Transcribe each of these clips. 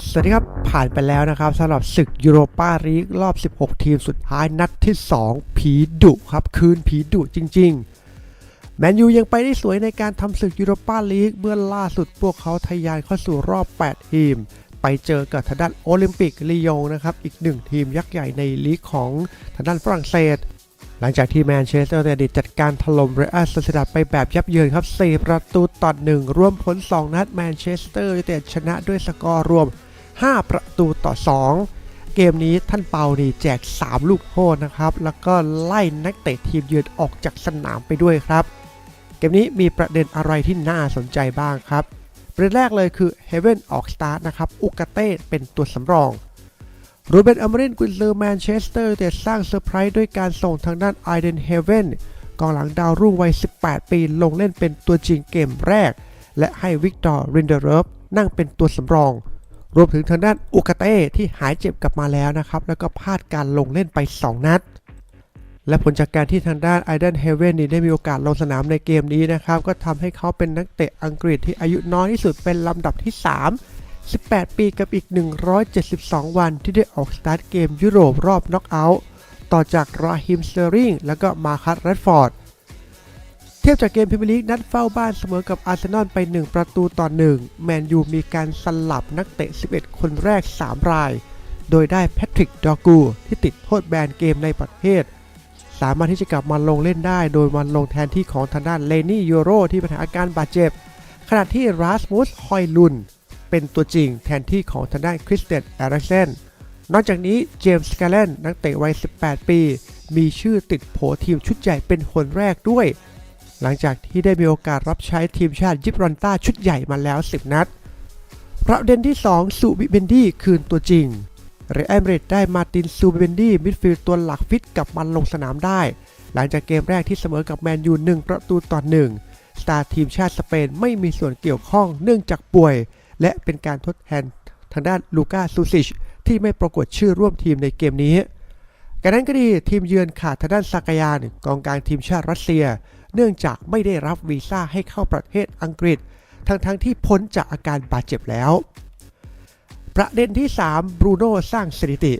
สวัสดีครับ ผ่านไปแล้วนะครับสำหรับศึกยูโรปาลีกรอบ 16 ทีมสุดท้ายนัดที่ 2 ผีดุครับ คืนผีดุจริง ๆ แมนยูยังไปได้สวยในการทำศึกยูโรปาลีกเมื่อล่าสุดพวกเขาทะยานเข้าสู่รอบ 8 ทีม ไปเจอกับทางด้านโอลิมปิกลียงนะครับ อีกหนึ่งทีมยักษ์ใหญ่ในลีกของทางด้านฝรั่งเศส หลังจากที่แมนเชสเตอร์ยูไนเต็ดจัดการถล่มเรอัลโซเซดัดไปแบบยับเยินครับ 4 ประตูต่อ1รวมผล 2 นัดแมนเชสเตอร์ยูไนเต็ดชนะด้วยสกอร์รวม 5 ประตูต่อ 2 เกมนี้ท่านเปานี่แจก 3 ลูกโทษนะครับ แล้วก็ไล่นักเตะทีมเยือนออกจากสนามไปด้วยครับ เกมนี้มีประเด็นอะไรที่น่าสนใจบ้างครับประเด็นแรกเลยคือเฮเว่นออกสตาร์ทนะครับอุกาเต้เป็นตัวสำรอง รูเบนอมรินกุนซือแมนเชสเตอร์แต่สร้างเซอร์ไพรส์ด้วยการส่งทางด้านไอเดนเฮเวนกองหลังดาวรุ่งวัย 18 ปี ลงเล่นเป็นตัวจริงเกมแรก และให้วิกตอร์รินเดเรฟนั่งเป็นตัวสำรอง รวมถึงทางด้านอุกาเต้ที่หายเจ็บกลับมาแล้วนะครับ แล้วก็พลาดการลงเล่นไป 2 นัด และผลจากการที่ทางด้านไอเดนเฮเวนนี่ได้มีโอกาสลงสนามในเกมนี้นะครับ ก็ทำให้เขาเป็นนักเตะอังกฤษที่อายุน้อยที่สุดเป็นลำดับที่ 3 18 ปีกับอีก 172 วันที่ได้ออกสตาร์ทเกมยุโรปรอบน็อกเอาท์ต่อจากราฮิมเตอริงและก็มาคัสแรดฟอร์ด เทียบจากเกมพรีเมียร์ลีกนัดเฝ้าบ้านเสมอกับอาร์เซนอลไป 1 ประตูต่อ 1 แมนยูมีการสลับนักเตะ 11 คนแรก 3 ราย โดยได้แพทริก ดอกู ที่ติดโทษแบนเกมในประเทศ สามารถที่จะกลับมาลงเล่นได้ โดยมันลงแทนที่ของทางด้านเลนี่ยูโรที่ปัญหาอาการบาดเจ็บ ขณะที่ราสมุส ฮอยลุน เป็นตัวจริงแทนที่ของทางด้านคริสเตียนแอริเซนนอกจากนี้เจมส์กาเลนนักเตะวัย 18 ปี มีชื่อติดโผทีมชุดใหญ่เป็นคนแรกด้วย หลังจากที่ได้มีโอกาสรับใช้ทีมชาติยิบรอนต้าชุดใหญ่มาแล้ว 10 นัดประเด็นที่ 2 สุบิเบนดี้คืนตัวจริงเรอัลมาดริดได้มาตินซูบิเบนดี้มิดฟิลด์ตัวหลักฟิตกลับมาลงสนามได้ หลังจากเกมแรกที่เสมอกับแมนยู1ประตูต่อ1สตาร์ทีมชาติสเปนไม่มีส่วนเกี่ยวข้องเนื่องจากป่วย และเป็นการทดแทนทางด้านลูก้าซูซิชที่ไม่ปรากฏชื่อร่วมทีมในเกมนี้การนั้นก็ดีทีมเยือนขาดทางด้านซากายานกองกลางทีมชาติรัสเซีย เนื่องจากไม่ได้รับวีซ่าให้เข้าประเทศอังกฤษ ทั้งๆทที่พ้นจากอาการบาดเจ็บแล้ว ประเด็นที่ 3 บรูโน่สร้างสถิติ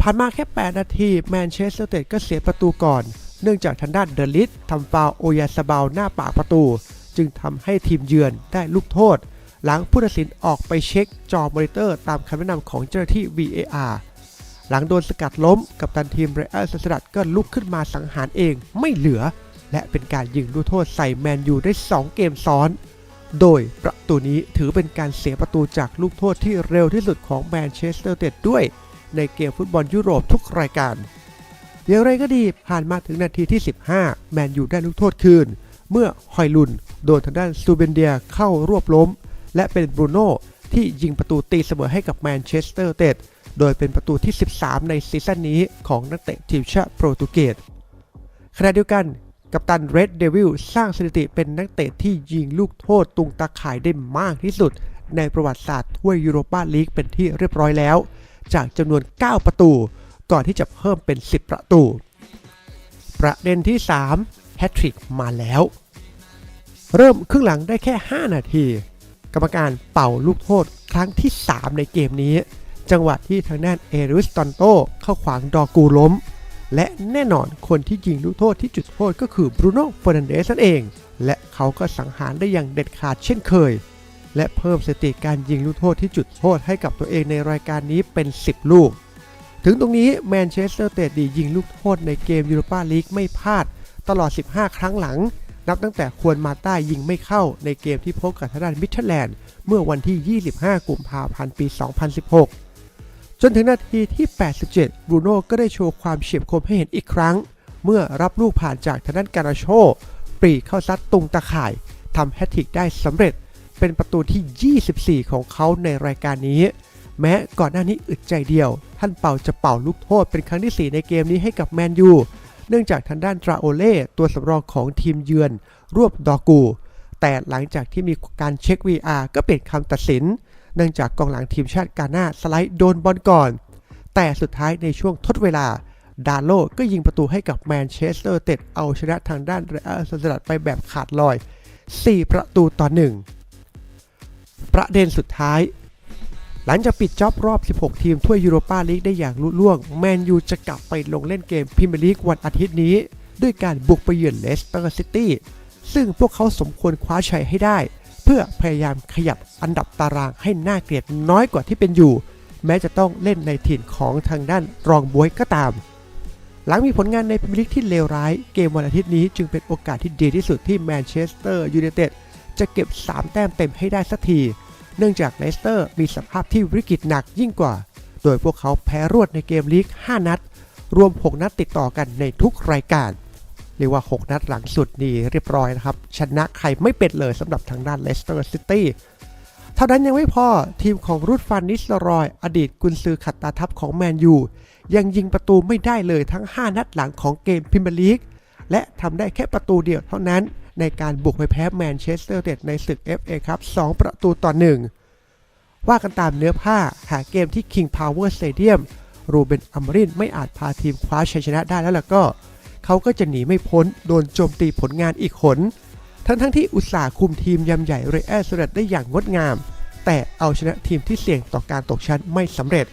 ผ่านมาแค่ 8 นาทีแมนเชสเตอร์เตดก็เสียประตูก่อน เนื่องจากทางด้านเดลิสทำฟาวโอยาสบาหน้าปากประตู จึงทำให้ทีมเยือนได้ลูกโทษ หลังผู้ตัดสินออกไปเช็คจอมอนิเตอร์ตามคำแนะนำของเจ้าหน้าที่ VAR หลังโดนสกัดล้มกับตันทีมเรอัลสดัดก็ลุกขึ้นมาสังหารเองไม่เหลือ และเป็นการยิงลูกโทษใส่แมนยูได้ 2 เกมซ้อน โดยประตูนี้ถือเป็นการเสียประตูจากลูกโทษที่เร็วที่สุดของแมนเชสเตอร์เต็ดด้วย ในเกมฟุตบอลยุโรปทุกรายการอย่างไรก็ดีผ่านมาถึงนาทีที่ 15 แมนยูได้ลูกโทษคืน เมื่อฮอยลุนโดนทางด้านซูเบนเดียเข้ารวบล้ม และเป็นบรูโน่ที่ยิงประตูตีเสมอให้กับแมนเชสเตอร์เต็ดโดยเป็นประตูที่ 13 ในซีซั่นนี้ของนักเตะทีมชาติโปรตุเกสขณะเดียวกันกัปตันเรดเดวิลสร้างสถิติเป็นนักเตะที่ยิงลูกโทษตุงตาข่ายได้มากที่สุด ในประวัติศาสตร์ถ้วยยูโรปาลีกเป็นที่เรียบร้อยแล้ว จากจำนวน 9 ประตู ก่อนที่จะเพิ่มเป็น 10 ประตู ประเด็นที่ 3แฮตทริกมาแล้ว เริ่มครึ่งหลังได้แค่ 5 นาที กรรมการเป่าลูกโทษครั้งที่ 3 ในเกมนี้ จังหวะที่ทางด้านเอริสตอนโตเข้าขวางดอกูล้ม และแน่นอนคนที่ยิงลูกโทษที่จุดโทษก็คือบรูโน่เฟอร์นันเดสนั่นเอง และเขาก็สังหารได้อย่างเด็ดขาดเช่นเคย และเพิ่มสติการยิงลูกโทษที่จุดโทษให้กับตัวเองในรายการนี้เป็น 10 ลูก ถึงตรงนี้แมนเชสเตอร์เตดดียิงลูกโทษในเกมยูโรปาลีกไม่พลาดตลอด 15 ครั้งหลัง นับตั้งแต่ควรมาต้ายิงไม่เข้าในเกมที่พบกับทางด้านมิชแลนด์เมื่อวันที่ 25 กุมภาพันธ์ปี 2016 จนถึงนาทีที่ 87 บรูโน่ก็ได้โชว์ความเฉียบคมให้เห็นอีกครั้ง เมื่อรับลูกผ่านจากทางด้านการาโช ปรีเข้าซัดตุงตะข่ายทำแฮตทริกได้สำเร็จ เป็นประตูที่ 24 ของเขาในรายการนี้ แม้ก่อนหน้านี้อึดใจเดียว ท่านเป่าจะเป่าลูกโทษเป็นครั้งที่ 4 ในเกมนี้ให้กับแมนยู เนื่องจากทางด้านตราโอเล่ตัวสำรองของทีมเยือน รวบดอกู แต่หลังจากที่มีการเช็ค VR ก็เปลี่ยนคำตัดสิน เนื่องจากกองหลังทีมชาติกาหน้าสไลด์โดนบอลก่อน แต่สุดท้ายในช่วงทดเวลาดาโลก็ยิงประตูให้กับแมนเชสเตอร์เต็ดเอาชนะทางด้านเรอัลสดัดไปแบบขาดลอย 4 ประตูต่อ1ประเด็นสุดท้าย หลังจากปิดจ็อบรอบ 16 ทีมถ้วยยูโรปาลีกได้อย่างลุล่วง แมนยูจะกลับไปลงเล่นเกมพรีเมียร์ลีกวันอาทิตย์นี้ ด้วยการบุกไปเยือนเลสเตอร์ซิตี้ ซึ่งพวกเขาสมควรคว้าชัยให้ได้ เพื่อพยายามขยับอันดับตารางให้หน่าเกลียดน้อยกว่าที่เป็นอยู่ แม้จะต้องเล่นในถิ่นของทางด้านรองบวยก็ตาม หลังมีผลงานในพรีเมียร์ลีกที่เลวร้าย เกมวันอาทิตย์นี้จึงเป็นโอกาสที่ดีที่สุดที่แมนเชสเตอร์ยูไนเต็ดจะเก็บ 3 แต้มเต็มให้ได้สักที เนื่องจากเลสเตอร์มีสภาพที่วิกฤตหนักยิ่งกว่า โดยพวกเขาแพ้รวดในเกมลีก 5 นัด รวม 6 นัดติดต่อกันในทุกรายการเรียกว่า 6 นัดหลังสุดนี่เรียบร้อยนะครับ ชนะใครไม่เป็นเลยสำหรับทางด้านเลสเตอร์ซิตี้เท่านั้นยังไม่พอทีมของรูดฟันนิสลรอย อดีตกุนซือขัดตาทัพของแมนยูยังยิงประตูไม่ได้เลยทั้ง 5 นัดหลังของเกมพรีเมียร์ลีกและทำได้แค่ประตูเดียวเท่านั้น ในการบุกไปแพ้แมนเชสเตอร์ยูไนเต็ดในศึก FA ครับ 2 ประตูต่อ 1 ว่ากันตามเนื้อผ้าหากเกมที่ King Power Stadium รูเบนอัมรินไม่อาจพาทีมคว้าชัยชนะได้แล้วล่ะก็ เขาก็จะหนีไม่พ้นโดนโจมตีผลงานอีกหนทั้งทั้งๆที่อุตสาห์คุมทีมยำใหญ่เรอัลสเดได้อย่างงดงาม แต่เอาชนะทีมที่เสี่ยงต่อการตกชั้นไม่สำเร็จ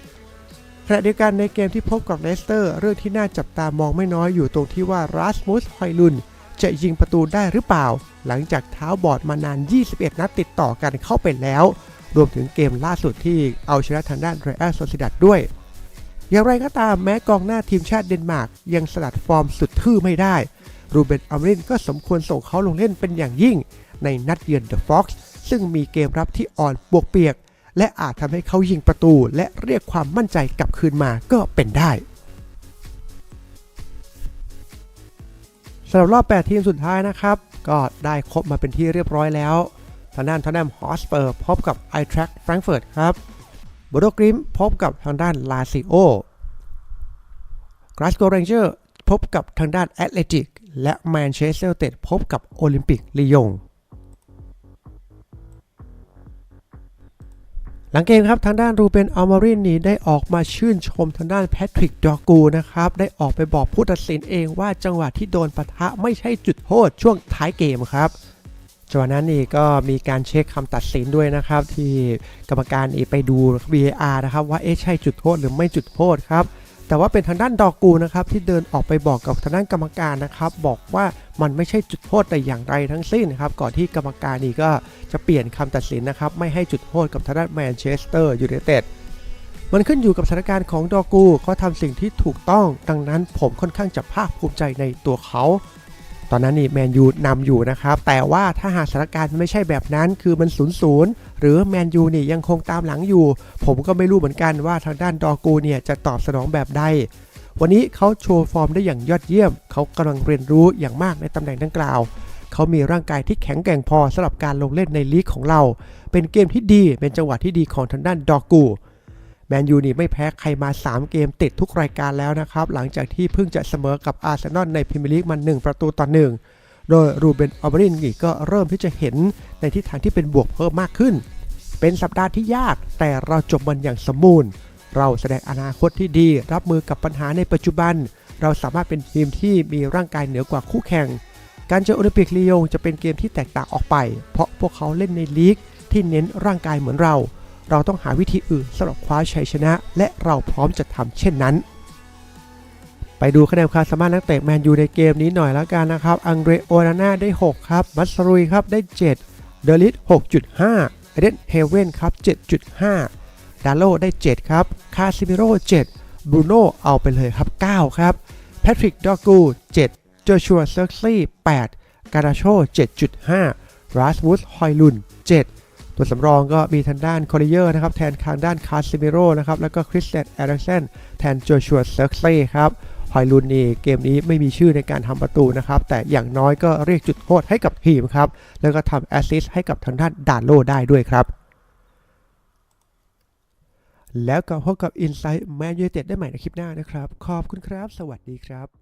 ขณะเดียวกันในเกมที่พบกับเลสเตอร์ เรื่องที่น่าจับตามองไม่น้อยอยู่ตรงที่ว่ารัสมุสฮอยลุน จะยิงประตูได้หรือเปล่า หลังจากเท้าบอดมานาน 21 นัดติดต่อกันเข้าไปแล้ว รวมถึงเกมล่าสุดที่เอาชนะทางด้านเรอัลโซซิดัดด้วย อย่างไรก็ตามแม้กองหน้าทีมชาติเดนมาร์กยังสลัดฟอร์มสุดทื่อไม่ได้ รูเบนอัมรินก็สมควรส่งเขาลงเล่นเป็นอย่างยิ่ง ในนัดเยือนเดอะฟ็อกซ์ซึ่งมีเกมรับที่อ่อนปวกเปียก และอาจทำให้เขายิงประตู และเรียกความมั่นใจกลับคืนมาก็เป็นได้ สำหรับรอบ 8 ทีมสุดท้ายนะครับ ก็ได้ครบมาเป็นที่เรียบร้อยแล้วทางด้านทอนแนมฮอสเปอร์พบกับไอแทร็กแฟรงก์เฟิร์ตครับบโดกริมพบกับทางด้านลาซิโอกราสโกเรนเจอร์พบกับทางด้านแอตเลติกและแมนเชสเตอร์เต็ดพบกับโอลิมปิกลียง ลังเกมครับทางด้านรูเบนอัลมารินนี่ได้ออกมาชื่นชมทางด้านแพทริกดอกูนะครับได้ออกไปบอกผู้ตัดสินเองว่าจังหวะที่โดนปะทะไม่ใช่จุดโทษช่วงท้ายเกมครับจังหวะนั้นนี่ก็มีการเช็คคำตัดสินด้วยนะครับ ที่กรรมการนี่ไปดู VAR นะครับว่าเอ๊ะใช่จุดโทษหรือไม่จุดโทษครับ แต่ว่าเป็นทางด้านดอกูนะครับที่เดินออกไปบอกกับทางด้านกรรมการนะครับ บอกว่ามันไม่ใช่จุดโทษแต่อย่างไรทั้งสิ้นนะครับ ก่อนที่กรรมการนี่ก็จะเปลี่ยนคำตัดสินนะครับ ไม่ให้จุดโทษกับทางด้านแมนเชสเตอร์ยูไนเต็ดมันขึ้นอยู่กับสถานการณ์ของดอกูเขาทำสิ่งที่ถูกต้อง ดังนั้นผมค่อนข้างจะภาคภูมิใจในตัวเขา ตอนนั้นนี่แมนยูนำอยู่นะครับ แต่ว่าถ้าหากสถานการณ์ไม่ใช่แบบนั้น คือมัน0ูนย์หรือแมนยูนี่ยังคงตามหลังอยู่ ผมก็ไม่รู้เหมือนกันว่าทางด้านดอกูเนี่ยจะตอบสนองแบบใด วันนี้เขาโชว์ฟอร์มได้อย่างยอดเยี่ยม เขากำลังเรียนรู้อย่างมากในตำแหน่งดังกล่าว เขามีร่างกายที่แข็งแกร่งพอสำหรับการลงเล่นในลีกของเรา เป็นเกมที่ดี เป็นจังหวะที่ดีของทางด้านดอกู แมนยูนี่ไม่แพ้ใครมา 3 เกมติดทุกรายการแล้วนะครับ หลังจากที่เพิ่งจะเสมอกับอาร์เซนอลในพรีเมียร์ลีกมา1ประตูต่อหนึ่งโดยรูเบนอัลเบรินนี่ก็เริ่มที่จะเห็นในทิศทางที่เป็นบวกเพิ่มมากขึ้น เป็นสัปดาห์ที่ยากแต่เราจบมันอย่างสมบูรณ์ เราแสดงอนาคตที่ดี รับมือกับปัญหาในปัจจุบัน เราสามารถเป็นทีมที่มีร่างกายเหนือกว่าคู่แข่ง การเจอโอลิมปิกลียงจะเป็นเกมที่แตกต่างออกไป เพราะพวกเขาเล่นในลีกที่เน้นร่างกายเหมือนเรา เราต้องหาวิธีอื่นสำหรับคว้าชัยชนะ และเราพร้อมจะทำเช่นนั้น ไปดูคะแนนความสามารถนักเตะแมนยูในเกมนี้หน่อยแล้วกันนะครับ อังเดรโอนาน่าได้ 6 ครับ มัสรุยครับได้ 7 เดลิส6.5 เอเดนเฮเว่นครับ 7.5 ดาโลได้ 7 ครับ คาซิมิโร่7บรูโน่เอาไปเลยครับ 9 ครับ แพทริก ดอกู7โจชัวเซอร์ซี่ 8 การาโช 7.5 ราสมุส ฮอยลุน 7 ตัวสำรองก็มีทางด้านคอริเยอร์นะครับ แทนทางด้านคาซิเมโรนะครับ แล้วก็คริสเตนแอร์เซนแทนโจชัวเซอร์เซ่ครับฮอยลุนนี่เกมนี้ไม่มีชื่อในการทำประตูนะครับ แต่อย่างน้อยก็เรียกจุดโทษให้กับทีมครับ แล้วก็ทำแอสซิสต์ให้กับทางด้านดานโลได้ด้วยครับแล้วก็พบกับ Insight Man United ได้ใหม่ในคลิปหน้านะครับ ขอบคุณครับ สวัสดีครับ